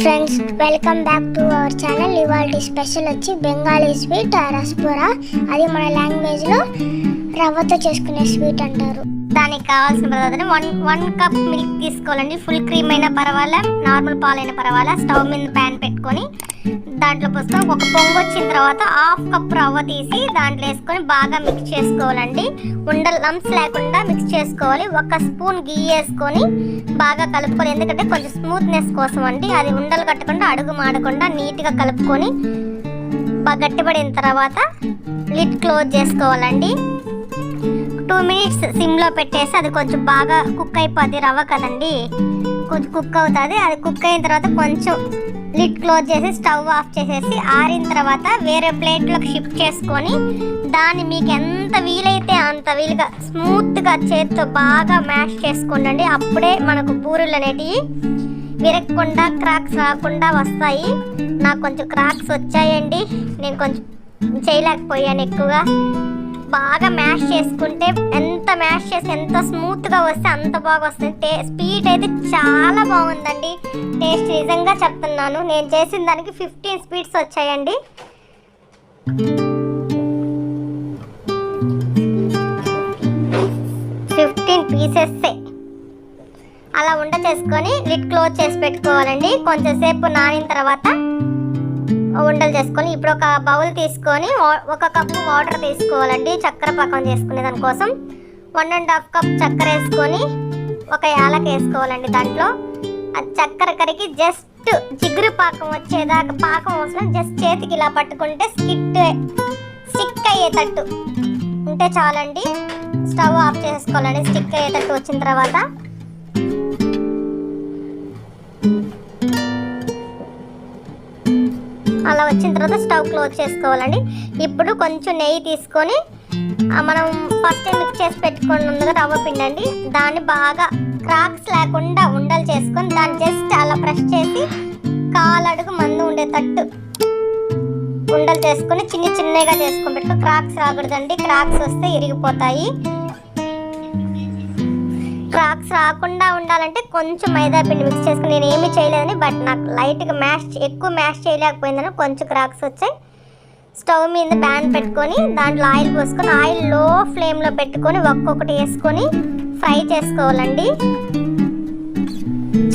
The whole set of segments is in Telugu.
Friends welcome back to our channel ఇవాళ స్పెషల్ వచ్చి బెంగాలీ స్వీట్ రస్పురా అది మన లాంగ్వేజ్లో రవ్వతో చేసుకునే స్వీట్ అంటారు. దానికి కావాల్సిన పదార్థాలు వన్ వన్ కప్ మిల్క్ తీసుకోవాలండి. ఫుల్ క్రీమ్ అయినా పర్వాలా నార్మల్ పాలైనా పర్వాలా. స్టవ్ మీద ప్యాన్ పెట్టుకొని దాంట్లో పోసుకొని ఒక పొంగు వచ్చిన తర్వాత హాఫ్ కప్ రవ్వ తీసి దాంట్లో వేసుకొని బాగా మిక్స్ చేసుకోవాలండి. ఉండలు లంప్స్ లేకుండా మిక్స్ చేసుకోవాలి. ఒక స్పూన్ గీ వేసుకొని బాగా కలుపుకోవాలి. ఎందుకంటే కొంచెం స్మూత్నెస్ కోసం అండి. అది ఉండలు కట్టకుండా అడుగు మాడకుండా నీట్గా కలుపుకొని బాగా గట్టిపడిన తర్వాత లిడ్ క్లోజ్ చేసుకోవాలండి. టూ మినిట్స్ సిమ్లో పెట్టేసి అది కొంచెం బాగా కుక్ అయిపోద్ది రవ్వ కదండి. కొంచెం కుక్ అవుతుంది. అది కుక్ అయిన తర్వాత కొంచెం లిడ్ క్లోజ్ చేసి స్టవ్ ఆఫ్ చేసేసి ఆరిన తర్వాత వేరే ప్లేట్లోకి షిఫ్ట్ చేసుకొని దాన్ని మీకు ఎంత వీలైతే అంత వీలుగా స్మూత్గా చేతితో బాగా మ్యాష్ చేసుకోండి అప్పుడే మనకు బూరెలు అనేటివి విరగకుండా క్రాక్స్ రాకుండా వస్తాయి. నాకు కొంచెం క్రాక్స్ వచ్చాయండి. నేను కొంచెం చేయలేకపోయాను ఎక్కువగా. బాగా మ్యాష్ చేసుకుంటే ఎంత మ్యాష్ చేసి ఎంత స్మూత్గా వస్తే అంత బాగా వస్తుంది టే స్పీడ్ అయితే చాలా బాగుందండి. టేస్ట్ నిజంగా చెప్తున్నాను. నేను చేసిన దానికి ఫిఫ్టీన్ స్పీడ్స్ వచ్చాయండి. ఫిఫ్టీన్ పీసెస్సే. అలా ఉండ చేసుకొని లిడ్ క్లోజ్ చేసి పెట్టుకోవాలండి. కొంచెం సేపు నానిన తర్వాత ఉండలు చేసుకొని ఇప్పుడు ఒక బౌల్ తీసుకొని ఒక కప్పు వాటర్ తీసుకోవాలండి చక్కెర పాకం చేసుకునే దానికోసం వన్ అండ్ హాఫ్ కప్ చక్కెర వేసుకొని ఒక యాలక వేసుకోవాలండి దాంట్లో. ఆ చక్కెర కరిగి జస్ట్ జిగురు పాకం వచ్చేదాకా పాకం అవసరం జస్ట్ చేతికి ఇలా పట్టుకుంటే స్కిట్ స్టిక్ అయ్యేటట్టు. ఉంటే చాలండి. స్టవ్ ఆఫ్ చేసుకోవాలండి స్టిక్ అయ్యేటట్టు వచ్చిన తర్వాత. వచ్చిన తర్వాత స్టవ్ క్లోజ్ చేసుకోవాలండి. ఇప్పుడు కొంచెం నెయ్యి తీసుకొని మనం ఫస్ట్ మిక్స్ చేసి పెట్టుకొని ఉంది రవ్వ పిండి అండి దాన్ని బాగా క్రాక్స్ లేకుండా ఉండలు చేసుకొని దాన్ని జస్ట్ అలా ప్రెస్ చేసి కాలడుగు మందు ఉండేటట్టు ఉండలు చేసుకొని చిన్న చిన్నగా చేసుకొని పెట్టుకో. క్రాక్స్ రాకూడదండి. క్రాక్స్ వస్తే ఇరిగిపోతాయి. క్రాక్స్ రాకుండా ఉండాలంటే కొంచెం మైదా పిండి మిక్స్ చేసుకుని నేను ఏమీ చేయలేదని బట్ నాకు లైట్గా మ్యాష్ ఎక్కువ మ్యాష్ చేయలేకపోయిందని కొంచెం క్రాక్స్ వచ్చాయి. స్టవ్ మీద ప్యాన్ పెట్టుకొని దాంట్లో ఆయిల్ పోసుకొని ఆయిల్లో ఫ్లేమ్లో పెట్టుకొని ఒక్కొక్కటి వేసుకొని ఫ్రై చేసుకోవాలండి.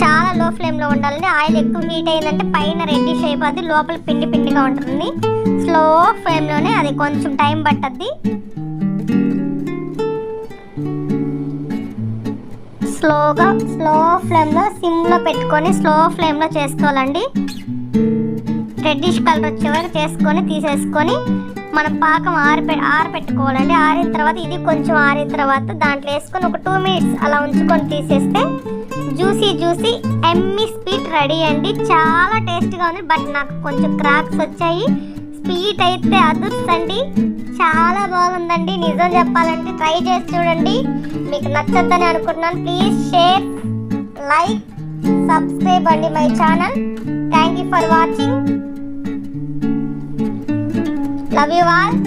చాలా లో ఫ్లేమ్లో ఉండాలండి. ఆయిల్ ఎక్కువ హీట్ అయిందంటే పైన రెడ్డిష్ అయిపోద్ది లోపల పిండి పిండిగా ఉంటుంది స్లో ఫ్లేమ్లోనే అది కొంచెం టైం పట్టద్ది. స్లోగా స్లో ఫ్లేమ్లో సిమ్లో పెట్టుకొని స్లో ఫ్లేమ్లో చేసుకోవాలండి. రెడ్డిష్ కలర్ వచ్చే వరకు చేసుకొని తీసేసుకొని మనం పాకం ఆరిపె ఆరపెట్టుకోవాలండి. ఆరిన తర్వాత ఇది కొంచెం ఆరిన తర్వాత దాంట్లో వేసుకొని ఒక టూ మినిట్స్ అలా ఉంచుకొని తీసేస్తే జ్యూసీ జ్యూసీ ఎమ్మి స్వీట్ రెడీ అండి. చాలా టేస్ట్గా ఉంది బట్ నాకు కొంచెం క్రాక్స్ వచ్చాయి. స్వీట్ అయితే అదుర్సండి చాలా బాగుందండి. నిజం చెప్పాలంటే ట్రై చేసి చూడండి. మీకు నచ్చద్దని అనుకుంటున్నాను ప్లీజ్ షేర్ లైక్ సబ్స్క్రైబ్ అండి my channel thank you for watching love you all